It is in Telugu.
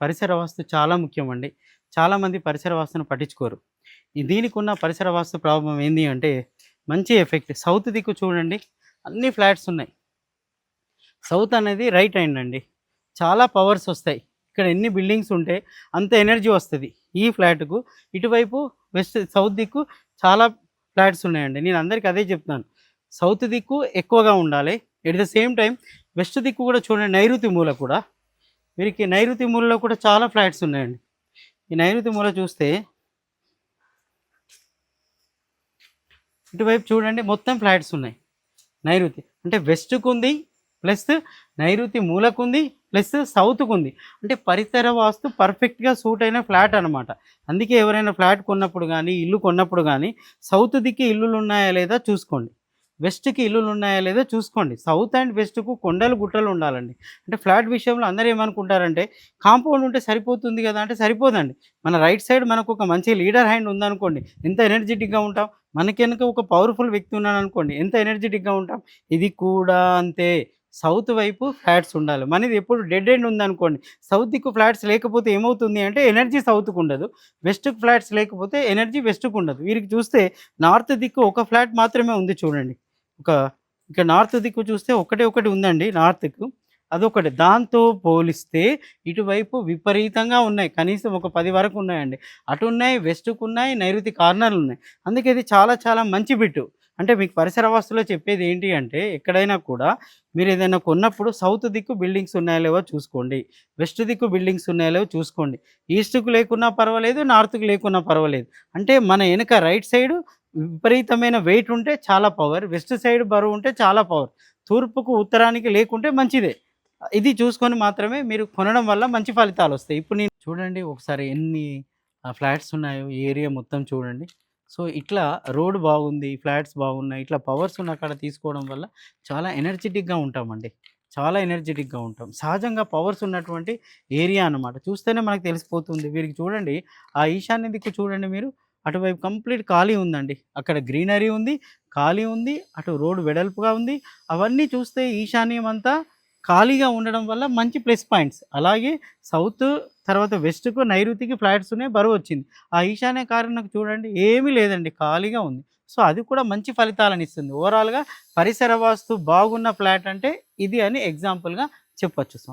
పరిసర వాస్తు చాలా ముఖ్యమండి. చాలామంది పరిసర వాస్తును పట్టించుకోరు. దీనికి ఉన్న పరిసర వాస్తు ప్రాబ్లం ఏంటి అంటే మంచి ఎఫెక్ట్. సౌత్ దిక్కు చూడండి అన్ని ఫ్లాట్స్ ఉన్నాయి. సౌత్ అనేది రైట్ హ్యాండ్ అండి. చాలా పవర్స్ వస్తాయి. ఇక్కడ ఎన్ని బిల్డింగ్స్ ఉంటే అంత ఎనర్జీ వస్తుంది. ఈ ఫ్లాట్కు ఇటువైపు వెస్ట్ సౌత్ దిక్కు చాలా ఫ్లాట్స్ ఉన్నాయండి. నేను అందరికీ అదే చెప్తాను సౌత్ దిక్కు ఎక్కువగా ఉండాలి. At the same time west దిక్కు కూడా చూడండి నైరుతి మూల కూడా. వీరికి నైరుతి మూలలో కూడా చాలా ఫ్లాట్స్ ఉన్నాయండి. ఈ నైరుతి మూల చూస్తే ఇటువైపు చూడండి మొత్తం ఫ్లాట్స్ ఉన్నాయి. నైరుతి అంటే వెస్ట్కు ఉంది ప్లస్ నైరుతి మూలకు ఉంది ప్లస్ సౌత్కు ఉంది అంటే పరిసర వాస్తు పర్ఫెక్ట్గా సూట్ అయిన ఫ్లాట్ అనమాట అందుకే ఎవరైనా ఫ్లాట్ కొన్నప్పుడు కానీ ఇల్లు కొన్నప్పుడు కానీ సౌత్ దిక్కి ఇల్లులు ఉన్నాయా లేదా చూసుకోండి. వెస్ట్కి ఇల్లులు ఉన్నాయా లేదా చూసుకోండి. సౌత్ అండ్ వెస్ట్కు కొండలు గుట్టలు ఉండాలండి. అంటే ఫ్లాట్ విషయంలో అందరూ ఏమనుకుంటారంటే కాంపౌండ్ ఉంటే సరిపోతుంది కదా అంటే సరిపోదండి. మన రైట్ సైడ్ మనకు ఒక మంచి లీడర్ హ్యాండ్ ఉందనుకోండి ఎంత ఎనర్జెటిక్గా ఉంటాం? మనకి వెనుక ఒక పవర్ఫుల్ వ్యక్తి ఉన్నాడు అనుకోండి ఎంత ఎనర్జెటిక్గా ఉంటాం? ఇది కూడా అంతే. సౌత్ వైపు ఫ్లాట్స్ ఉండాలి. మనది ఎప్పుడు డెడ్ ఎండ్ ఉందనుకోండి సౌత్ దిక్కు ఫ్లాట్స్ లేకపోతే ఏమవుతుంది అంటే ఎనర్జీ సౌత్కు ఉండదు. వెస్ట్కు ఫ్లాట్స్ లేకపోతే ఎనర్జీ వెస్ట్కు ఉండదు. వీరికి చూస్తే నార్త్ దిక్కు ఒక ఫ్లాట్ మాత్రమే ఉంది చూడండి. ఒక ఇక నార్త్ దిక్కు చూస్తే ఒకటే ఒకటి ఉందండి నార్త్కు. అదొకటి. దాంతో పోలిస్తే ఇటువైపు విపరీతంగా ఉన్నాయి. కనీసం ఒక పది వరకు ఉన్నాయండి. అటు ఉన్నాయి వెస్ట్కు ఉన్నాయి నైరుతి కార్నర్లు ఉన్నాయి. అందుకే ఇది చాలా చాలా మంచి బిట్టు. అంటే మీకు పరిసర వస్తువులో చెప్పేది ఏంటి అంటే ఎక్కడైనా కూడా మీరు ఏదైనా కొన్నప్పుడు సౌత్ దిక్కు బిల్డింగ్స్ ఉన్నాయో లేవో చూసుకోండి. వెస్ట్ దిక్కు బిల్డింగ్స్ ఉన్నాయో లేవో చూసుకోండి. ఈస్ట్కు లేకున్నా పర్వాలేదు నార్త్కు లేకున్నా పర్వాలేదు. అంటే మన వెనుక రైట్ సైడ్ విపరీతమైన వెయిట్ ఉంటే చాలా పవర్ వెస్ట్ సైడ్ బరువు ఉంటే చాలా పవర్ తూర్పుకు ఉత్తరానికి లేకుంటే మంచిదే. ఇది చూసుకొని మాత్రమే మీరు కొనడం వల్ల మంచి ఫలితాలు వస్తాయి. ఇప్పుడు నేను చూడండి ఒకసారి ఎన్ని ఫ్లాట్స్ ఉన్నాయో ఏరియా మొత్తం చూడండి. సో ఇట్లా రోడ్ బాగుంది ఫ్లాట్స్ బాగున్నాయి ఇట్లా పవర్స్ ఉన్న అక్కడ తీసుకోవడం వల్ల చాలా ఎనర్జెటిక్గా ఉంటామండి. చాలా ఎనర్జెటిక్గా ఉంటాం. సహజంగా పవర్స్ ఉన్నటువంటి ఏరియా అన్నమాట. చూస్తేనే మనకు తెలిసిపోతుంది. వీరికి చూడండి ఆ ఈశాన్య దిక్కు చూడండి మీరు. అటువైపు కంప్లీట్ ఖాళీ ఉందండి. అక్కడ గ్రీనరీ ఉంది ఖాళీ ఉంది అటు రోడ్ వెడల్పుగా ఉంది. అవన్నీ చూస్తే ఈశాన్యం అంతా ఖాళీగా ఉండడం వల్ల మంచి ప్లస్ పాయింట్స్. అలాగే సౌత్ తర్వాత వెస్ట్కు నైరుతికి ఫ్లాట్స్ ఉన్నాయి బరువు వచ్చింది. ఆ ఈశాన్య కారణకు చూడండి ఏమీ లేదండి ఖాళీగా ఉంది. సో అది కూడా మంచి ఫలితాలను ఇస్తుంది. ఓవరాల్గా పరిసర వాస్తు బాగున్న ఫ్లాట్ అంటే ఇది అని ఎగ్జాంపుల్గా చెప్పచ్చు. సో